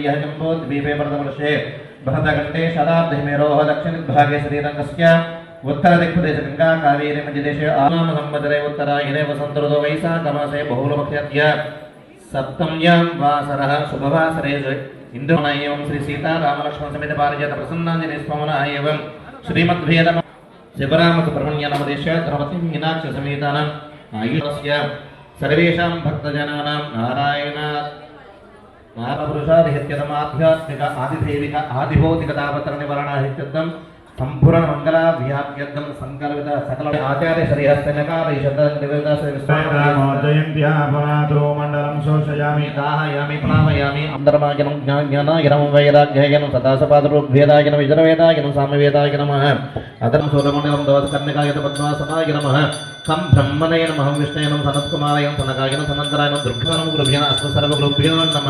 तृतीयजम्बूद्वीपे प्रथमवर्षे बृहदखण्डे शताब्दहिमेरोः दक्षिणभागे श्रीरङ्गस्य उत्तरदिक्प्रदेशे गङ्गाकावेरीमध्यदेशे उत्तरायणे वसन्तऋतो वैशाखमासे बहुलमख्यात्य सप्तम्यां वासरः शुभवासरे हिन्दुमण एवं श्रीसीतारामलक्ष्मणसमेतपारिजातप्रसन्नाञ्जलिस्वामनः एवं श्रीमद्भेदम शिवरामसुब्रह्मण्यनामदेश द्रौपदीं मीनाक्षसमेतानाम् आयुषस्य सर्वेषां भक्तजनानां नारायणात् పురుషాదిహిత్యతమాధ్యాత్మిక ఆదిదైవిక ఆదిభౌతిక తాపత్ర నివరణ సంపూర్ణ మంగళ వ్యాప్యర్థం సంకల్పిత సకల ఆచార్య శ్రీహస్తనకారయంత్యాపరాధో మండలం శోషయామి దాహయామి ప్లామయామి అంతర్మాజనం జ్ఞానాయనం వైరాగ్యయనం సదాసపాదృగ్వేదాయనం విజనవేదాయనం సామ్యవేదాయనం అదనం సూర్యమండలం దోషకర్ణికాయత పద్మాసనాయ నమ. తం బ్రహ్మణయ నమ విష్ణయనం సనత్కుమారయం సనకాయనం సనంతరాయనం దుర్ఘానం గురుభ్యో అశ్వసర్వగురుభ్యో నమ.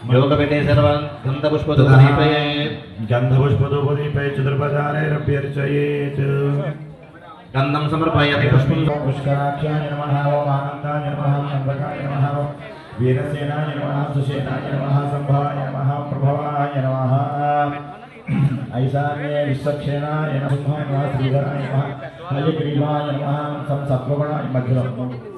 योगपीठे सर्वान् गन्धपुष्पदुपदीपये गन्धपुष्पदोपदीपे चतुर्पदारैरभ्यर्चयेत् गन्धं समर्पयामि पुष्पं पुष्कराख्याय नमः ओम् आनन्दाय नमः चन्द्रकाय नमः वीरसेनाय नमः सुषेणाय नमः सम्भाय नमः प्रभवाय नमः। ऐशान्ये विश्वक्षेणाय नमः नमः श्रीधराय नमः हयग्रीवाय नमः संसत्वगुणाय मध्यम।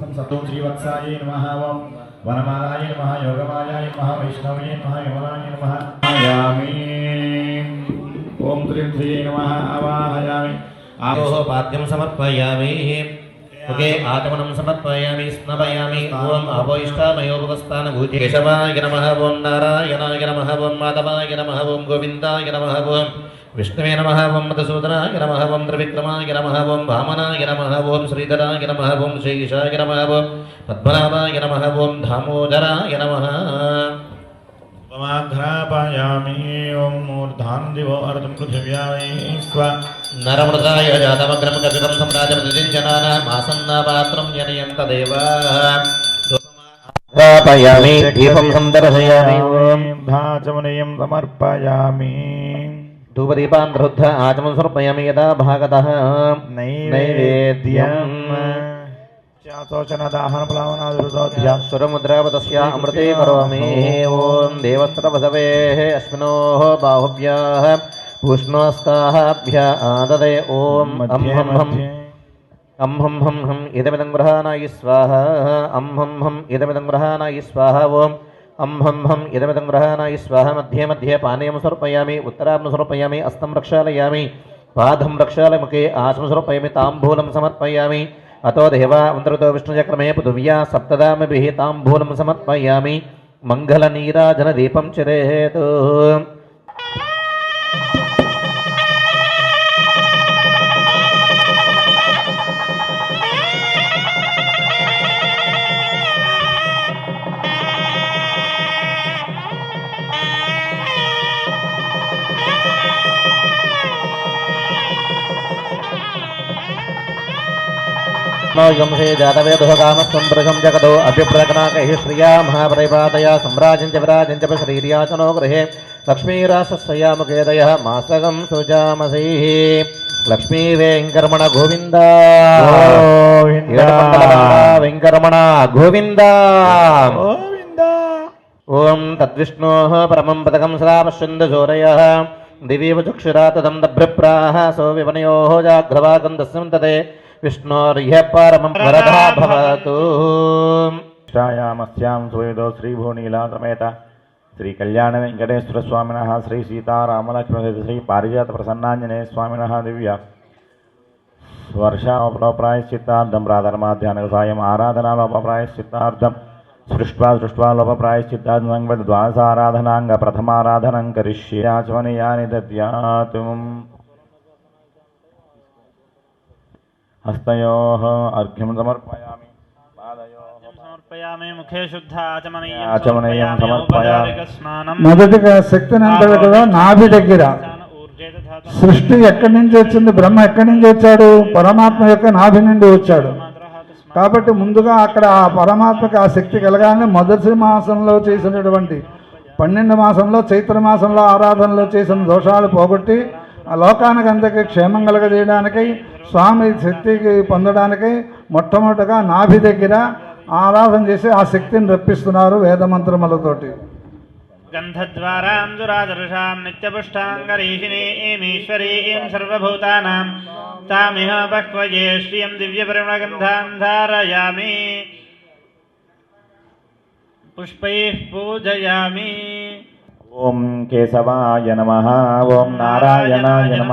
संसतो श्रीवत्साय नमः ओम्। वनमालाय नमः योगमायाय नमः वैष्णवे नमः यमनाय नमः आयामि ॐ त्रिं श्रिये नमः आवाहयामि आरोह पाद्यं समर्पयामि मुखे आगमनं समर्पयामि स्नपयामि ॐ अवैष्टामयोपस्थानभूति केशवाय नमः ॐ नारायणाय नमः ॐ माधवाय नमः ॐ गोविन्दाय नमः ॐ विष्णवे नमः ॐ मधुसूदनाय नमः ॐ त्रिविक्रमाय नमः ॐ वामनाय नमः ॐ श्रीधराय नमः ॐ श्रीशाय नमः ॐ पद्मनाभाय नमः ॐ दामोदराय नमः समाघ्रापयामि ॐ मूर्धान् दिवो अर्धं पृथिव्यामि स्व नरमृताय जातमग्रं कपिलं सम्राजप्रतिञ्जनानामासन्नापात्रं जनयन्तदेव स्थापयामि दीपं सन्दर्शयामि धाचमनीयं समर्पयामि धूपदीपान् रुद्ध आचमं समर्पयामि यदा भागतः नैवेद्यम् शोचनदाहनप्लावनादृतोऽध्या सुरमुद्रावतस्य अमृते करोमि ॐ देवस्त्रवसवेः अश्विनोः बाहुभ्यः पूष्णोस्ताभ्य आददे ॐ अं हं हं अं हं हं हम् इदमिदं गृहाणाय स्वाहा अं हं हम् इदमिदं गृहाणाय स्वाहा ॐ अं हं हम् इदमिदं गृहाणाय स्वाहा मध्ये मध्ये पानीयं समर्पयामि उत्तरां समर्पयामि अस्तं रक्षालयामि पादं रक्षालमुखे आसं समर्पयामि ताम्बूलं समर्पयामि अतो देवा मन्त्रतो विष्णुचक्रमे पृथिव्या सप्तदामभिः ताम्बूलं समर्पयामि मङ्गलनीराजनदीपं चिरेत् ബ്രഹ്മവംശേ ജാതവേദകാമസംബൃഹം ജഗതോ അഭ്യപ്രകനാകൈ ശ്രിയാ മഹാപരിപാതയ സമ്രാജഞ്ച വിരാജഞ്ച ശ്രീര്യാചനോ ഗൃഹേ ലക്ഷ്മീരാസശ്രയാമുഖേതയ മാസകം സുജാമസൈ లక్ష్మీ వెంకరమణ గోవింద వెంకరమణ గోవింద ఓం తద్విష్ణో పరమం పదకం శ్రామశ్చందోరయ దివీవచుక్షురా తదం దభ్రప్రాహ సో విపణయో జాగ్రవాగం తస్మిన్ తదే विष्णोर्यः परमं वरदा भवतु। श्रायामस्यां सुवेदो श्रीभुवनीलासमेत श्रीकल्याणवेङ्कटेश्वरस्वामिनः श्रीसीतारामलक्ष्मण श्रीपारिजातप्रसन्नाञ्जनेयस्वामिनः दिव्या वर्षालोपप्रायश्चित्तार्थं प्राधर्माध्यानसायम् आराधनालोपप्रायश्चित्तार्थं सृष्ट्वा सृष्ट्वा लोपप्रायश्चित्तार्थं द्वासाराधनाङ्गप्रथमाराधनं करिष्ये आचमनियानि दद्यात् हस्तयोः अर्घ्यं समर्पयामि पादयोः సమర్పయామి ముఖే శుద్ధ ఆచమనీయం ఆచమనీయం సమర్పయామి. ఔపచారిక స్నానం మొదటిగా శక్తిని అంటాడు కదా నాభి దగ్గర ఊర్జేత ధాత సృష్టి ఎక్కడి నుంచి వచ్చింది బ్రహ్మ ఎక్కడి నుంచి వచ్చాడు పరమాత్మ యొక్క నాభి నుండి వచ్చాడు కాబట్టి ముందుగా అక్కడ ఆ పరమాత్మకి ఆ శక్తి కలగానే మొదటి మాసంలో చేసినటువంటి పన్నెండు మాసంలో చైత్ర మాసంలో ఆరాధనలో చేసిన దోషాలు పోగొట్టి లోకానికంతకీ క్షేమం కలగజేయడానికై స్వామి శక్తికి పొందడానికై మొట్టమొదటగా నాభి దగ్గర ఆరాధన చేసి ఆ శక్తిని రప్పిస్తున్నారు వేదమంత్రములతోటి. గంధద్వారాం దురాదృశాం నిత్యపుష్టాంగరీషిణీమీశ్వరీం సర్వభూతానాం. తామిహ పక్వయే శ్రియం దివ్యపరిమళగంధాం ధారయామి పుష్పై పూజయామి. ఓం కేశవాయ నమ ఓం నారాయణాయ నమ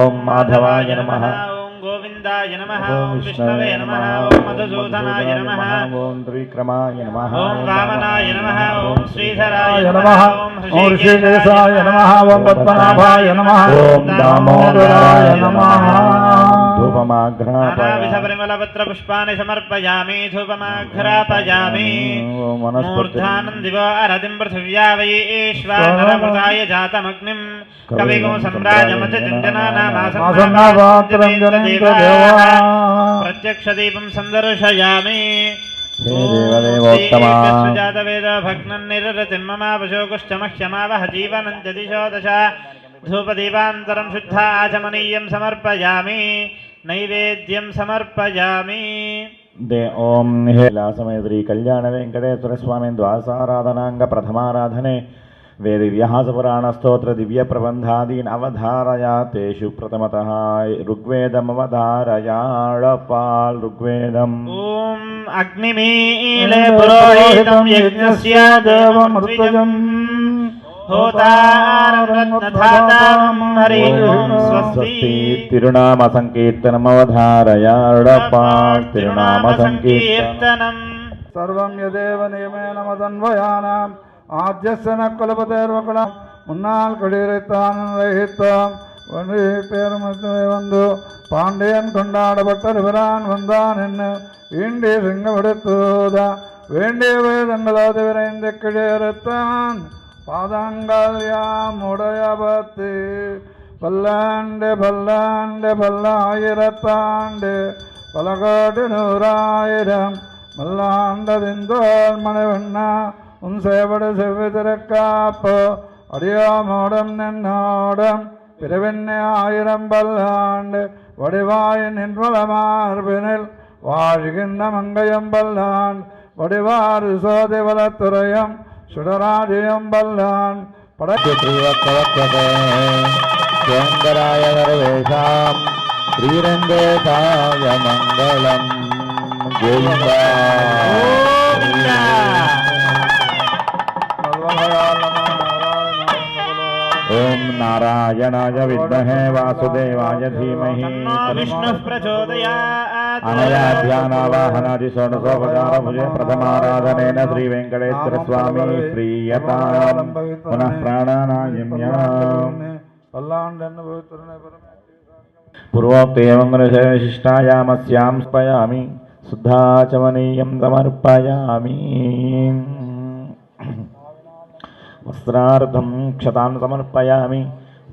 ఓం మాధవాయ నమ ఓం గోవిందాయ నమ ఓం విష్ణవే నమ ఓం మధుసూదనాయ నమ ఓం త్రివిక్రమాయ నమ ఓం రామనాయ నమ ఓం శ్రీధరాయ నమ ఓం ఋషికేశాయ నమ ఓం పద్మనాభాయ నమ ఓం దామోదరాయ నమ धूपमाघ्रापयामि समर्पयामि धूपमाघ्रापयामि मूर्धानं अरतिं पृथिव्या वै ईश्वानरमृताय जातमग्निं कविगो सम्राजमचजनानामासं प्रत्यक्षदीपं सन्दर्शयामि भग्नन्निरतिममापशोकुश्चमह्यमावह जीवनं दिशो दश धूपदीपान्तरं शुद्धा आचमनीयं समर्पयामि। नैवेद्यम् समर्पयामि దే ఓం హేలాసమయ శ్రీ కళ్యాణ వెంకటేశ్వర స్వామి ద్వాసారాధనాంగ ప్రథమారాధనే వేదివ్యాసపురాణ స్తోత్ర దివ్య ప్రబంధాదీన్ అవధారయా తేషు ప్రథమత ఋగ్వేదమవధారయాళపాల్ ఋగ్వేదం ॐ अग्निमीले पुरोहितं यज्ञस्य देवमृतजम् होतारत्नधाताम् हरि ओम् स्वस्ति। तिरुणामसङ्कीर्तनमवधारयाडपाट् तिरुणामसङ्कीर्तनम् सर्वं यदेव नियमेन मदन्वयानाम् आद्यस्य न कुलपतेर्वकुल முன்னால் குடியிருத்தான் வைகித்தான் ஒன்று பேருமத்துமே வந்து பாண்டியன் கொண்டாடப்பட்டிருக்கிறான் வந்தான் என்ன ஈண்டி சிங்கப்படுத்துவதா வேண்டியவை தங்களது விரைந்து கிடியிருத்தான் பாதங்கள் யாம் உடையபத்து பல்லாண்டு பல்லாண்டு பல்லாயிரத்தாண்டு பல கோடி நூறாயிரம் மல்லாண்டதிந்தோள் மணிவண்ணா உன் சேவடு செவ்வி திருக்காப்பு அடியாமோடம் நின்னோடம் பிறவெண்ணே ஆயிரம் பல்லாண்டு வடிவாய் நின்வள மார்பினில் வாழ்கின்ற மங்கையம் பல்லாண்டு வடிவாறு சோதிவலத்துறையம் சுடராஜயம்பல்லான் படக்கேந்திராய வரவேஷாம் ஸ்ரீரங்கே தாய மங்களம். கோவிந்தா ఓం నారాయణాయ విద్మహే వాసుదేవాయ ధీమహి విష్ణు ప్రచోదయాత్. అనయా ధ్యానావాహనాది షోడశోపచారభుజే ప్రథమారాధనేన శ్రీ వెంకటేశ్వర స్వామి శ్రీయతాం పునః ప్రాణానాయమ్యాం. పల్లాండన్న భవితురనే స్పయామి శుద్ధాచమనీయం సమర్పయామి వస్త్రార్థం క్షతాన్ సమర్పయామి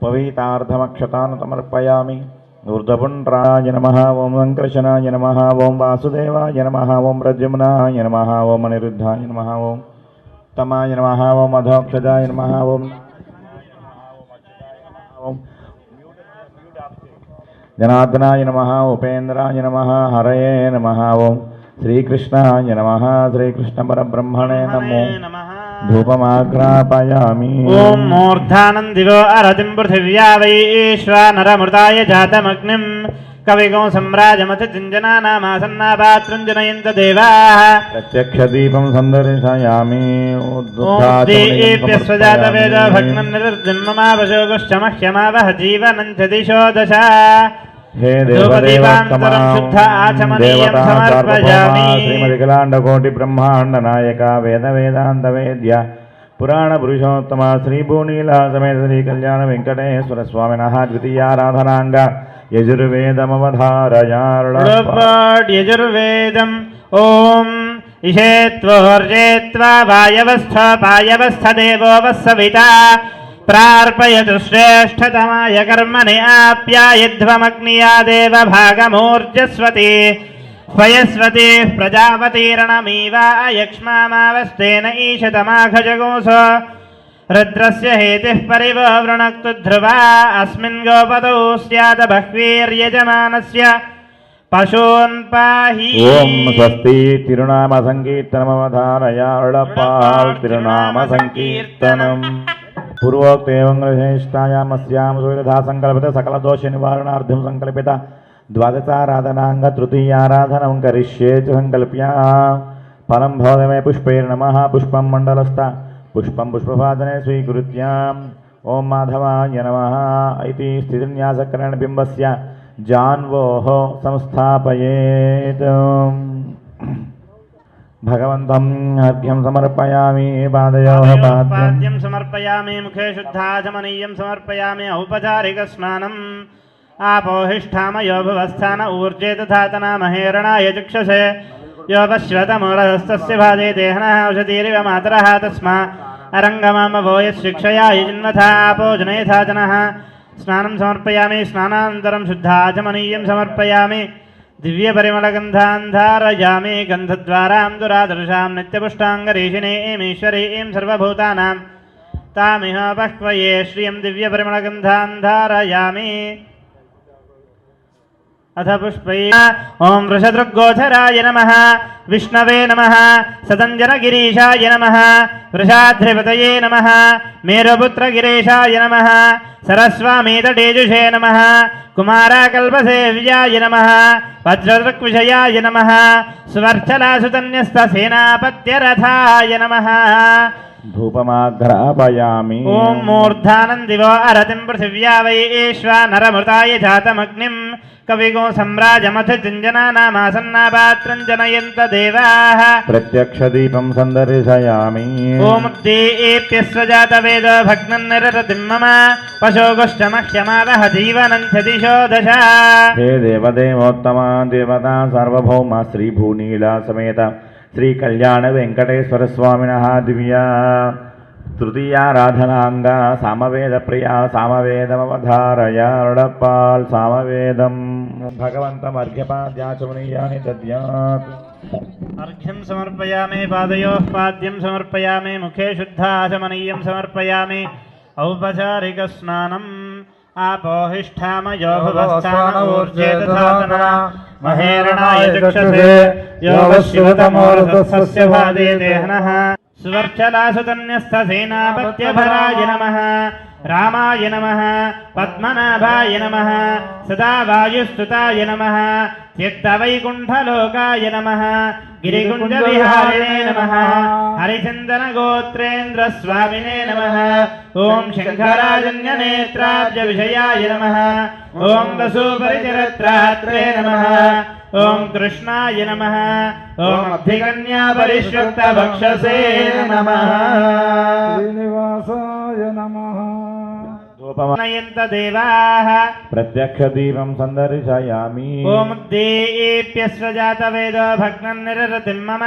పవీతార్థమక్షతాన్ సమర్పయామి ఊర్ధపుండ్రాయ నమ ఓం సంకర్షణాయ నమ ఓం వాసుదేవాయ నమ ఓం ప్రద్యుమ్నాయ నమ ఓం అనిరుద్ధాయ నమ ఓం తమాయ నమ ఓం అధోక్షజాయ నమ ఓం ఓం జనార్దనాయ నమ ఉపేంద్రాయ నమ హరయే నమ ఓం శ్రీకృష్ణాయ నమ శ్రీకృష్ణ పరబ్రహ్మణే నమో నమః. धूपमाग्रापयामि ॐ मूर्धानं दिवो अरतिं पृथिव्या वै ईश्वानरमृताय जातमग्निम् कविगौ सम्राजमथिञ्जनानामासन्नापात्रं जनयन्त देवाः प्रत्यक्षदीपं सन्दर्शयामि उद्दीप्यस्वजातवेदो भग्नं निरुद्धिं ममावशोगुश्चमह्यमावह जीवनं च दिशो दशा శ్రీమదిఖిలాండకోటి బ్రహ్మాండ నాయక వేద వేదాంత వేద్య పురాణ పురుషోత్తమ శ్రీ భూనీల సమేత శ్రీ కళ్యాణ వెంకటేశ్వర స్వామి ద్వితీయారాధనాంగ యజుర్వేదమవధారయాజుర్వేదం ఓం ఇషేత్వోర్జేత్వ వాయవస్థ పాయవస్థ దేవోవస్థ విత ప్రార్పయతు శ్రేష్టతమాయ కర్మని ఆప్యాయధ్వమగ్నియా దేవ భాగమూర్జస్వతి స్వయస్వతి ప్రజాపతిరణమీవాయక్ష్మామావస్తేన ఈశతమాఘజగోసో రుద్రస్య హేతిః పరివో వృణక్తు ధ్రువా అస్మిన్ గోపదౌ స్యాత బహ్వీర్యజమానస్య పశూన్ పాహి ఓం స్వస్తి తిరునామ సంకీర్తనమవధారయాళపాల్ తిరునామ సంకీర్తనం. పూర్వోక్తేవంగేష్టాయామస్యాం సువిధా సంకల్పిత సకల దోష నివారణార్థం సంకల్పిత ద్వాదశారాధనాంగ తృతీయారాధనం కరిష్యే చ సంకల్ప్య ఫలం భవదమే పుష్పైర్ నమ పుష్పం మండలస్థ పుష్పం పుష్పవాదనే స్వీకృత్య ఓం మాధవాయ నమ ఇది స్థితిన్యాసకరణ బింబస్య జాన్వోः సంస్థాపయేత్ భగవంతం అర్ఘ్యం సమర్పయామి పాదయోः పాద్యం పాద్యం సమర్పయామి ముఖే శుద్ధాచమనీయం సమర్పయామి ఔపచారిక స్నానం ఆపోహిష్టామయో భువస్థాన ఊర్జే తథాతన మహేరణాయ చక్షసే యోపశ్వతమూలహస్తస్య భాజే దేహనः ఔషధీరివ మాతరः తస్మా అరంగమామవో యశిక్షయా యజిన్వథా ఆపోజనయథా జనः స్నానం సమర్పయామి స్నానానంతరం శుద్ధాచమనీయం సమర్పయామి దివ్యపరిమళగంధాన్ ధారయామి గంధద్వారాం దురాదర్శాం నిత్యపుష్టాంగరీషిణీమీశ్వరీం సర్వభూతానాం తామిహ బహ్వయే శ్రియం దివ్యపరిమళగంధాన్ ధారయామి అథ పుష్పై ఓం వృషదృగ్గోచరాయ నమ విష్ణవే నమ సదంజనగిరీశాయ నమ వృషాద్రిపతయే నమ మేరుపుత్రగిరీశాయ నమ సరస్వామీతటేజుషే నమ కుమారాకల్పసేవ్యాయ నమ వజ్రదృక్విషయాయ నమ సువర్చలాసుతన్యస్తసేనాపత్యరథాయ నమ. కవిగో సమ్రాజమథ చింజనానామాసన్నాపాత్రం జనయంత దేవాః. ప్రత్యక్ష దీపం సందర్శయామి ఓముద్దీప్యస్వ జాతవేద భగ్నం నిరరతిం మమ పశోగుష్టమహ్యమావహ జీవనం దిశో దశ. హే దేవదేవోత్తమ దేవత సార్వభౌమ శ్రీ భూనీలా సమేత శ్రీ కళ్యాణ వెంకటేశ్వర స్వామిన దివ్య. తృతీయారాధనాంగ సామవేద ప్రియ సామవేదమవధారయ రుడపాల్ సామవేదం. భగవంతం అర్ఘ్యపాద్యాచమనీయాని దద్యాత్ అర్ఘ్యం సమర్పయామి పాదయో పాద్యం సమర్పయామి ముఖే శుద్ధాచమనీయం సమర్పయామి. ఔపచారిక స్నానం ఆపోహిష్టామయో భువస్థాన మహేరణాయ చక్షసే యో వశివతమోరథస్య భాదే దేహనః సువర్చలాసుతన్యస్తసేనాపత్యభరాయ నమః రామాయ నమ పద్మనాభాయ నమ నమః సదా వాయుస్తుతాయ నమః త్యక్తవైకుంఠలోకాయ నమ హరిచందన గోత్రేంద్ర స్వామినే నమ ఓం శంకరాజన్య నేత్రాబ్జ విషయాయ నమ ఓం వసూపరిచరత్రాత్రే నమ ఓం కృష్ణాయ నమ ఓం అభిగన్యా పరిష్వక్త భక్షసే నమ. శ్రీనివాసాయ నమ. నయంత దేవాః ప్రత్యక్ష దీపం సందర్శయామి. ఓం దేప్యస్వ జాతవేదో భగ్నం నిరరతిం మమ.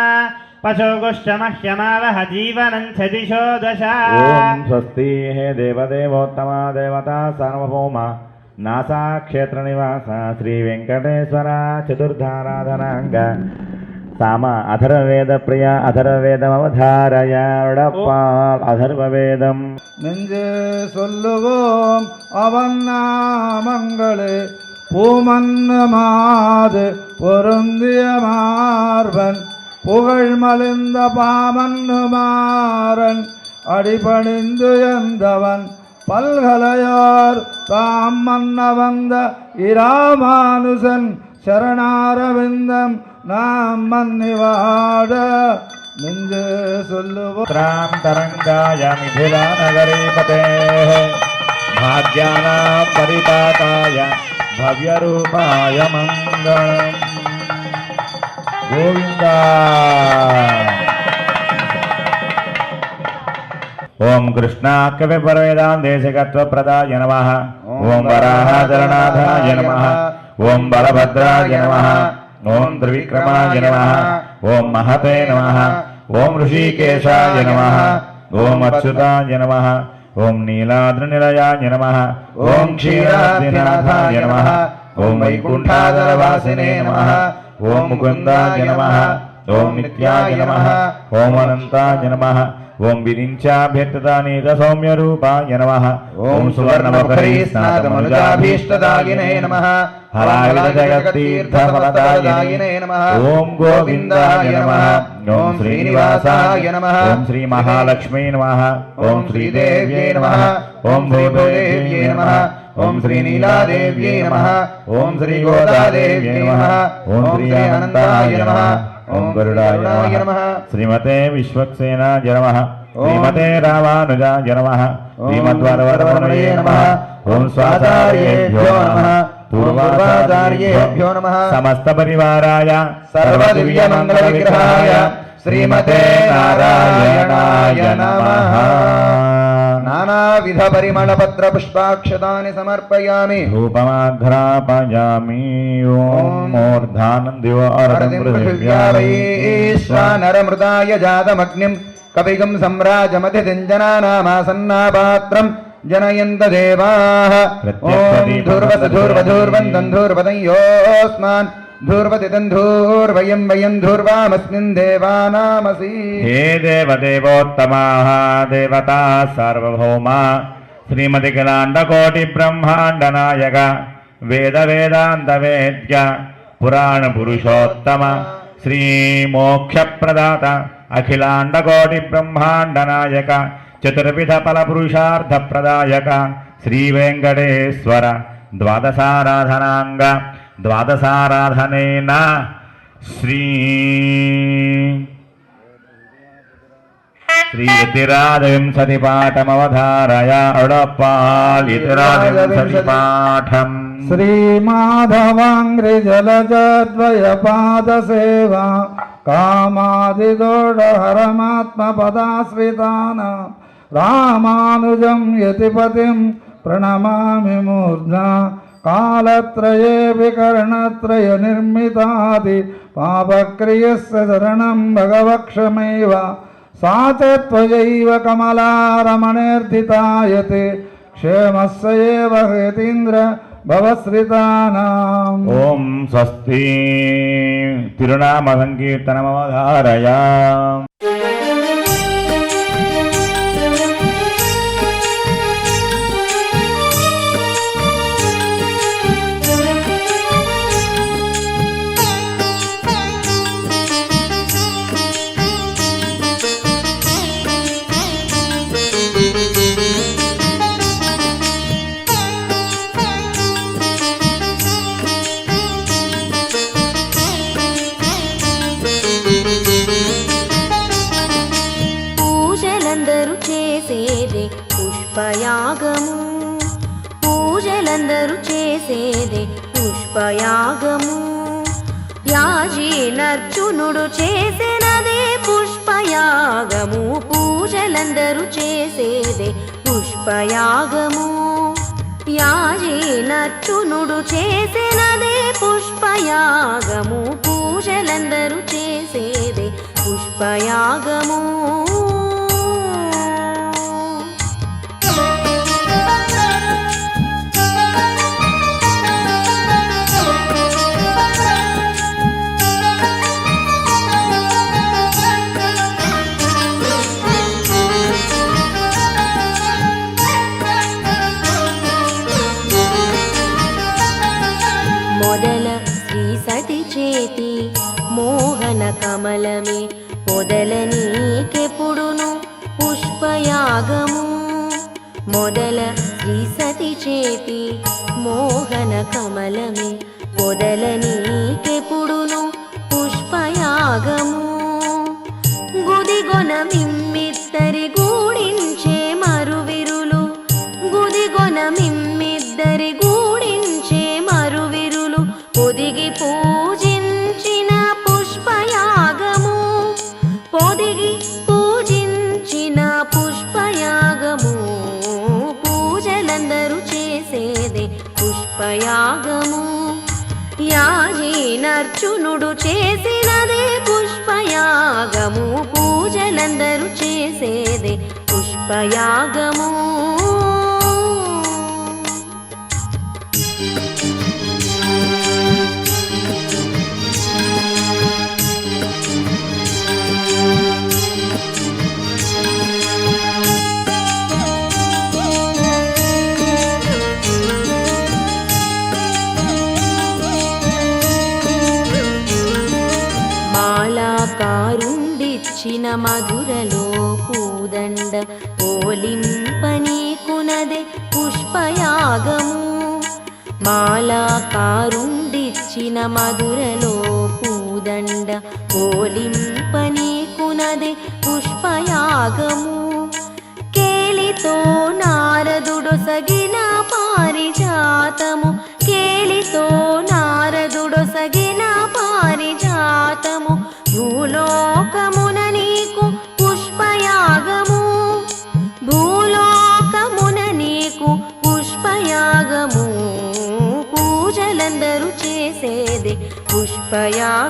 పశోగుష్టమహ్యమావహ జీవనం చ దిశో. దశ ఓం స్వస్తి హే దేవదేవోత్తమ దేవత సార్వభౌమ. నాసా క్షేత్ర నివాస శ్రీ వెంకటేశ్వర చతుర్థారాధనాంగ சாம அதர்வேத பிரியா அதர்வேதம் அவதாரயாடப்பால் அதர்வவேதம் நெஞ்சு சொல்லுவோம் அவன் நாமங்களே பூமன்னமாது பொருந்திய மார்பன் புகழ் மலிந்த பாமன்னுமாறன் அடிபணிந்து எந்தவன் பல்கலையார் தாம் மன்ன வந்த இராமானுசன் சரணாரவிந்தம் நாம் மன்னிவாட நெஞ்சே சொல்லுவோம் त्रां तरङ्गाय मिथिलानगरीपते भाग्यानां परिपाताय भव्यरूपाय मङ्गलम् गोविन्द ॐ कृष्णाकविपरवेदान्देशकत्वप्रदाय नमः ॐ वराहचरणाथाय नमः ఓం బలభద్రాయ నమ. ఓం త్రివిక్రమాయ నమ. ఓం మహతే నమ. ఓం ఋషికేశాయ నమ. ఓం అచ్యుతాయ నమ. ఓం నీలాద్రినిలయాయ నమ. ఓం క్షీరాద్రినాథాయ నమ. ఓం వైకుంఠాదరవాసినే నమ. ఓం ముకుందాయ నమ. ఓం నిత్యాయ నమ ఓం అనంతాయ నమ ఓం విరించాభ్యర్థానేక సౌమ్య రూపాయ నమ ఓం సువర్ణముఖరీ స్నాతమనుజాభీష్టదాయినే నమః హరాయుధ జగత్తీర్థఫలదాయినే నమః ఓం గోవిందాయ నమః ఓం శ్రీనివాసాయ నమః ఓం శ్రీ మహాలక్ష్మీ నమః ఓం శ్రీదేవ్యై నమః ఓం భూదేవ్యై నమః ఓం శ్రీనీలాదేవ్యై నమః ఓం శ్రీ గోదాదేవ్యై నమః ఓం శ్రీ అనంతాయ నమః ఓం గరుడాయ నమః. శ్రీమతే విశ్వక్సేనాయ నమః. శ్రీమతే రామానుజాయ నమః. శ్రీమద్వరవరమణయే నమః. ఓం స్వాచార్యేభ్యో నమః. పూర్వాచార్యేభ్యో నమః సమస్త పరివారాయ సర్వదివ్యమంగళ విగ్రహాయ శ్రీమతే నారాయణాయ నమః నానావిధ పరిమళ పత్ర పుష్పాక్షతాని సమర్పయామి ధూపమాఘ్రాపయామి ఓం మూర్ధానం వరదిం పృథివ్యావైశ్వానరమృదాయ జాతమగ్నిం కవిగం సమ్రాజమతిదింజనానామాసన్నాపాత్రం జనయంత దేవాः ఓం ధూర్వస ధూర్వధూర్వంతం ధూర్వదం యోస్మాన్ ధూర్వతి ధూర్వయం వయం ధూర్వామస్మిన్ దేవానామసి హే దేవదేవోత్తమాः దేవతా చతుర్విధ ఫల పురుషార్థ ప్రదాయక శ్రీ ద్వాదశారాధనాంగ ద్వాదశారాధనేన శ్రీ శ్రీయతిరాజవింశతి పాఠమవధారయ అడపాలితిరాజవింశతి పాఠం శ్రీమాధవాంగ్రిజలజద్వయపాదసేవా కామాదిదోడహరమాత్మపదాశ్రితానా రామానుజం యతిపతిం ప్రణమామి మూర్ధ్నా కాలత్రయే వికరణత్రయ నిర్మితాది పాపక్రియస్య శరణం భగవక్షమైవ సా చ త్వయైవ కమలారమణేర్ధితాయతే క్షేమస్య ఏవ హేతీంద్ర భవశ్రితానాం ఓం స్వస్తి తిరునామ సంకీర్తనమవధారయా అర్జునుడు చేసినదే పుష్పయాగము. పూజలందరూ చేసేదే పుష్పయాగము. మొదల శ్రీ సతి చేతి మోహన కమలమే మొదల నీకెప్పుడును పుష్పయాగము గుదిగొన మిమ్మిత్తరి గు పుష్పయాగము. యాజీ నర్చునుడు చేసినదే పుష్పయాగము. పూజలందరూ చేసేదే పుష్పయాగము. మధురలో పూదండ పోలింపనీకునదే పుష్పయాగము. మాలా కారుండిచ్చిన మధురలో పూదండ పోలింపనీకునదే పుష్పయాగము. कृपया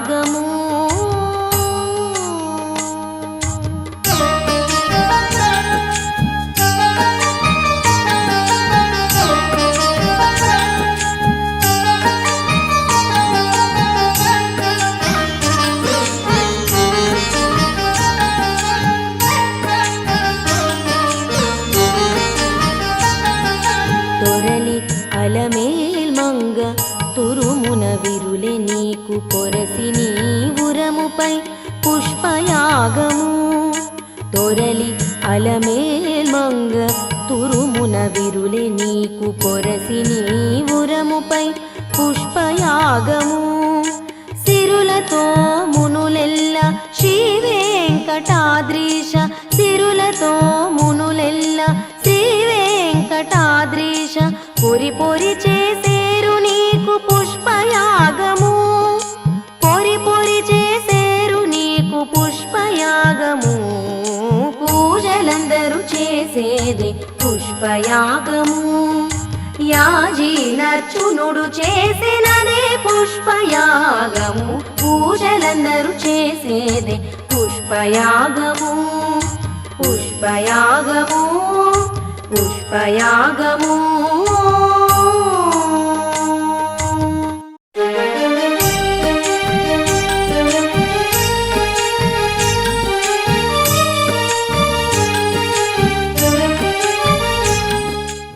పుష్పయాగము. యాజీనర్చునుడు చేసినదే పుష్పయాగము. పూజలందరూ చేసేదే పుష్పయాగము. పుష్పయాగము పుష్పయాగము.